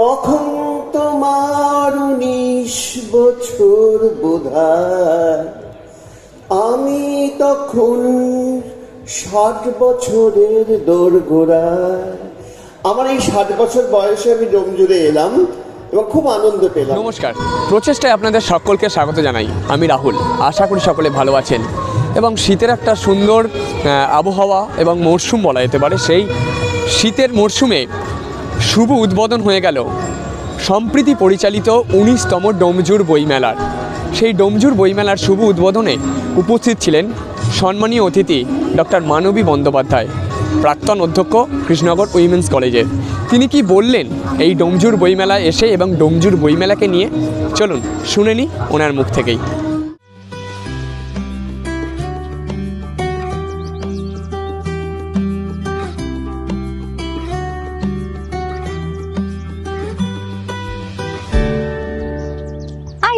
তখন তোমার উনিশ বছর বোধহয়। আমি তখন ষাট বছরের দোরগোড়ায়। আমার এই ষাট বছর বয়সে আমি ডোমজুড়ে এলাম এবং খুব আনন্দ পেলাম। নমস্কার। প্রচেষ্টায় আপনাদের সকলকে স্বাগত জানাই। আমি রাহুল। আশা করি সকলে ভালো আছেন। এবং শীতের একটা সুন্দর আবহাওয়া এবং মরশুম বলা যেতে পারে, সেই শীতের মরশুমে শুভ উদ্বোধন হয়ে গেল। সম্প্রীতি পরিচালিত উনিশতম ডোমজুর বইমেলার। সেই ডোমজুর বইমেলার শুভ উদ্বোধনে উপস্থিত ছিলেন সম্মানীয় অতিথি ডক্টর মানবী বন্দ্যোপাধ্যায়, প্রাক্তন অধ্যক্ষ কৃষ্ণনগর উইমেন্স কলেজের। তিনি কি বললেন, এই ডোমজুর বইমেলায় এসে এবং ডোমজুর বইমেলাকে নিয়ে? চলুন, শুনে নি ওনার মুখ থেকেই।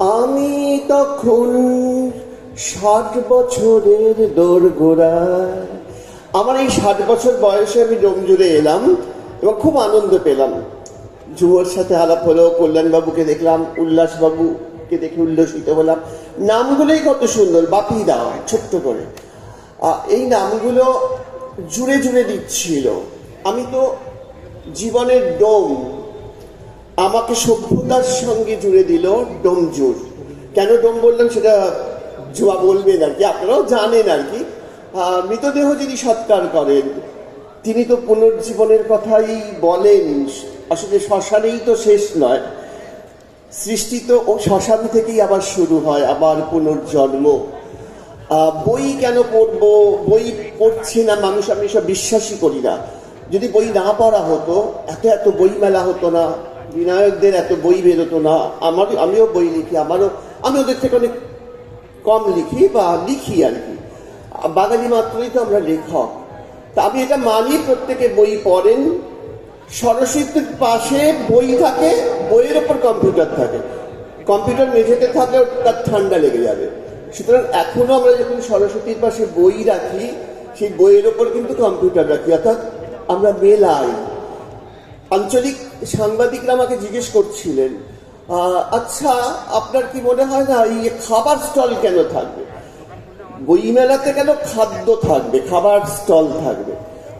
আমি তখন ষাট বছরের দোরগোড়ায় আমার এই ষাট বছর বয়সে আমি ডোমজুড়ে এলাম এবং খুব আনন্দ পেলাম। যুবর সাথে আলাপ হলো, কল্যাণবাবুকে দেখলাম, উল্লাসবাবুকে দেখে উল্লসিত হলাম। নামগুলোই কত সুন্দর বাপি দেওয়া, ছোট্ট করে। এই নামগুলো জুড়ে জুড়ে দিচ্ছিল। আমি তো জীবনের ডোম আমাকে সভ্যতার সঙ্গে জুড়ে দিল ডোমজুর। কেন ডোম বললাম সেটা জুয়া বলবেন আর কি, আপনারাও জানেন আর কি। মৃতদেহ যিনি সৎকার করেন, তিনি তো পুনর্জীবনের কথাই বলেন। আসলে শ্মশানেই তো শেষ নয়। সৃষ্টি তো ও শ্মশান থেকেই আবার শুরু হয়, আবার পুনর্জন্ম। বই কেন পড়ব? বই পড়ছি না, মানুষ, আমি সব বিশ্বাসই করি না। যদি বই না পড়া হতো, এত এত বই মেলা হতো না। বিনায়কদের এত বই বেরোতো না। আমার আমিও বই লিখি, আমারও, আমি ওদের থেকে অনেক কম লিখি বা লিখি আর কি। বাঙালি মাত্রই তো আমরা লেখক। তা আমি এটা মানি, প্রত্যেকে বই পড়েন। সরস্বতীর পাশে বই থাকে, বইয়ের ওপর কম্পিউটার থাকে। কম্পিউটার মেঝেতে থাকলে তার ঠান্ডা লেগে যাবে। সুতরাং এখনও আমরা যখন সরস্বতীর পাশে বই রাখি, সেই বইয়ের ওপর কিন্তু কম্পিউটার রাখি, অর্থাৎ আমরা মেলাই। আঞ্চলিক সাংবাদিকরা আমাকে জিজ্ঞেস করছিলেন আচ্ছা আপনার কি মনে হয় না এই খাবার স্টল কেন থাকবে? বইমেলাতে কেন খাদ্য থাকবে? খাবার স্টল থাকবে।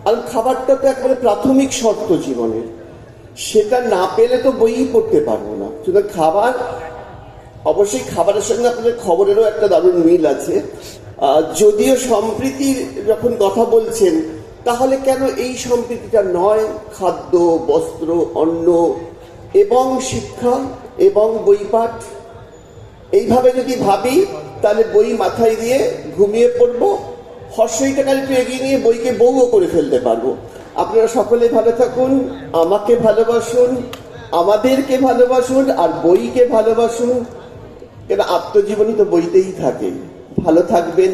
আর খাবারটা তো একবারে প্রাথমিক শর্ত জীবনের। সেটা না পেলে তো বইই পড়তে পারব না। সুতরাং খাবার, অবশ্যই খাবারের সঙ্গে আপনাদের খবরেরও একটা দারুণ মিল আছে। যদিও সম্প্রীতির যখন কথা বলছেন তাহলে কেন এই সম্প্রীতিটা নয়? খাদ্য, বস্ত্র, অন্ন, এবং শিক্ষা, এবং বইপাঠ? এইভাবে যদি ভাবি, তাহলে বই মাথায় দিয়ে ঘুমিয়ে পড়ব হর্ষইটাকে একটু এগিয়ে নিয়ে বইকে বউও করে ফেলতে পারব। আপনারা সকলে ভালো থাকুন, আমাকে ভালোবাসুন, আমাদেরকে ভালোবাসুন, আর বইকে ভালোবাসুন। কেন, আত্মজীবনী তো বইতেই থাকে। ভালো থাকবেন,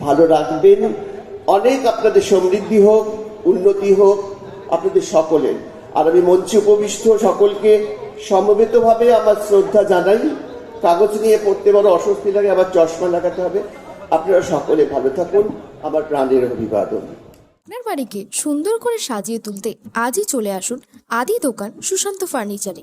ভালো রাখবেন। অনেক আপনাদের সমৃদ্ধি হোক, উন্নতি হোক, আপনাদের সকলের। আর আমি মঞ্চে উপবিষ্ট সকলকে সমবেতভাবে আমার শ্রদ্ধা জানাই। কাগজ নিয়ে পড়তে বড় অস্বস্তি লাগে, আবার চশমা লাগাতে হবে। আপনারা সকলে ভালো থাকুন। আমার প্রাণের অভিবাদন। আপনার বাড়িকে সুন্দর করে সাজিয়ে তুলতে আজই চলে আসুন আদি দোকান সুশান্ত ফার্নিচারে।